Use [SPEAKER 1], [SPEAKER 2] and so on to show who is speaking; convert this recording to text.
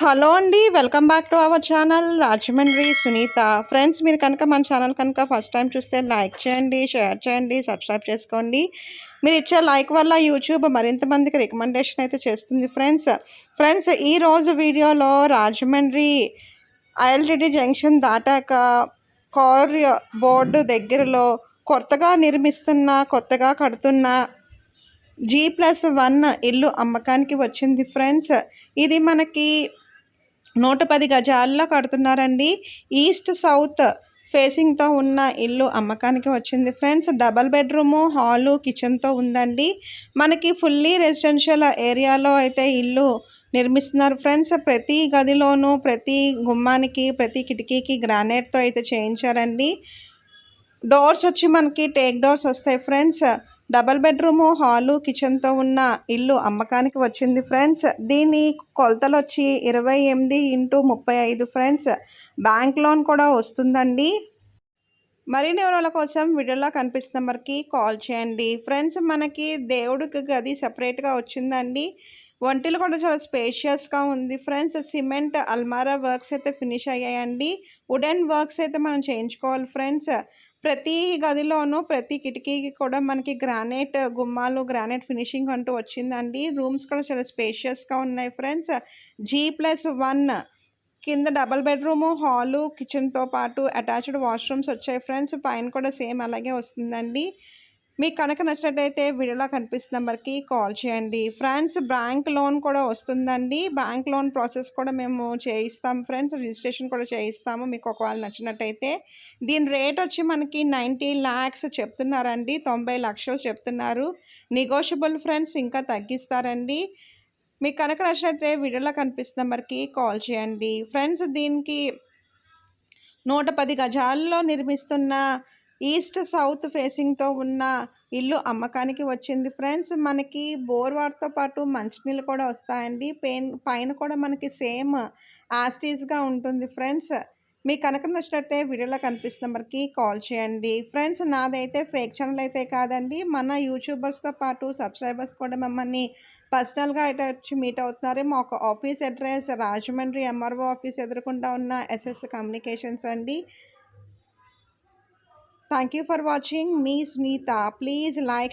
[SPEAKER 1] Hello అండి welcome back to our channel Rajahmundry Sunitha friends మీరు కనుక మన ఛానల్ కనుక ఫస్ట్ టైం చూస్తే లైక్ చేయండి షేర్ చేయండి సబ్స్క్రైబ్ చేసుకోండి మీరు ఇచ్చే లైక్ వల్ల యూట్యూబ్ మరింత మందికి రికమెండేషన్ అయితే చేస్తుంది ఫ్రెండ్స్ ఫ్రెండ్స్ ఈరోజు వీడియోలో రాజమండ్రి ఐఎల్టీడీ జంక్షన్ దాటాక కార్ బోర్డు దగ్గరలో కొత్తగా నిర్మిస్తున్న కొత్తగా కడుతున్న జీ ప్లస్ వన్ ఇల్లు అమ్మకానికి వచ్చింది ఫ్రెండ్స్ ఇది మనకి నూట పది గజాల్లో కడుతున్నారండి ఈస్ట్ సౌత్ ఫేసింగ్తో ఉన్న ఇల్లు అమ్మకానికి వచ్చింది ఫ్రెండ్స్ డబల్ బెడ్రూము హాలు కిచెన్తో ఉందండి మనకి ఫుల్లీ రెసిడెన్షియల్ ఏరియాలో అయితే ఇల్లు నిర్మిస్తున్నారు ఫ్రెండ్స్ ప్రతి గదిలోనూ ప్రతి గుమ్మానికి ప్రతి కిటికీకి గ్రానైట్తో అయితే చేయించారండి డోర్స్ వచ్చి మనకి టేక్ డోర్స్ వస్తాయి ఫ్రెండ్స్ డబల్ బెడ్రూమ్ హాలు కిచెన్తో ఉన్న ఇల్లు అమ్మకానికి వచ్చింది ఫ్రెండ్స్ దీని కొలతలు వచ్చి ఇరవై ఎనిమిది ఇంటూ ముప్పై ఐదు ఫ్రెండ్స్ బ్యాంక్ లోన్ కూడా వస్తుందండి మరిన్ని వివరాల కోసం వీడియోలో కనిపిస్తున్న మరికి కాల్ చేయండి ఫ్రెండ్స్ మనకి దేవుడికి గది సపరేట్గా వచ్చిందండి వంటలు కూడా చాలా స్పేషియస్గా ఉంది ఫ్రెండ్స్ సిమెంట్ అల్మారా వర్క్స్ అయితే ఫినిష్ అయ్యాయండి వుడెన్ వర్క్స్ అయితే మనం చేయించుకోవాలి ఫ్రెండ్స్ ప్రతి గదిలోనూ ప్రతి కిటికీకి కూడా మనకి గ్రానైట్ గుమ్మాలు గ్రానైట్ ఫినిషింగ్ అంటూ వచ్చిందండి రూమ్స్ కూడా చాలా స్పేషియస్గా ఉన్నాయి ఫ్రెండ్స్ జీ ప్లస్ వన్ కింద డబల్ బెడ్రూము హాలు కిచెన్తో పాటు అటాచ్డ్ వాష్రూమ్స్ వచ్చాయి ఫ్రెండ్స్ పైన కూడా సేమ్ అలాగే వస్తుందండి మీకు కనుక నచ్చినట్టయితే వీడియోలో కనిపిస్తున్న నెంబర్కి కాల్ చేయండి ఫ్రెండ్స్ బ్యాంక్ లోన్ కూడా వస్తుందండి బ్యాంక్ లోన్ ప్రాసెస్ కూడా మేము చేయిస్తాం ఫ్రెండ్స్ రిజిస్ట్రేషన్ కూడా చేయిస్తాము మీకు ఒకవేళ నచ్చినట్టయితే దీని రేట్ వచ్చి మనకి నైంటీ ల్యాక్స్ చెప్తున్నారండి తొంభై లక్షలు చెప్తున్నారు నెగోషియబుల్ ఫ్రెండ్స్ ఇంకా తగ్గిస్తారండి మీకు కనుక నచ్చినట్టయితే వీడియోలో కనిపిస్తున్న నెంబర్కి కాల్ చేయండి ఫ్రెండ్స్ దీనికి నూట పది గజాల్లో నిర్మిస్తున్న ఈస్ట్ సౌత్ ఫేసింగ్తో ఉన్న ఇల్లు అమ్మకానికి వచ్చింది ఫ్రెండ్స్ మనకి బోర్ వాటర్తో పాటు మంచినీళ్ళు కూడా వస్తాయండి పెయిన్ పైన కూడా మనకి సేమ్ ఆస్టీస్గా ఉంటుంది ఫ్రెండ్స్ మీ కనుక నచ్చినట్టే వీడియోలో కనిపిస్తున్న మరికి కాల్ చేయండి ఫ్రెండ్స్ నాదైతే ఫేక్ ఛానల్ అయితే కాదండి మన యూట్యూబర్స్తో పాటు సబ్స్క్రైబర్స్ కూడా మమ్మల్ని పర్సనల్గా అయితే వచ్చి మీట్ అవుతున్నారు మా ఒక office address Rajahmundry MRO office ఎదురకుండా ఉన్న ఎస్ఎస్ కమ్యూనికేషన్స్ అండి Thank you for watching me, Sunita. Please like, share.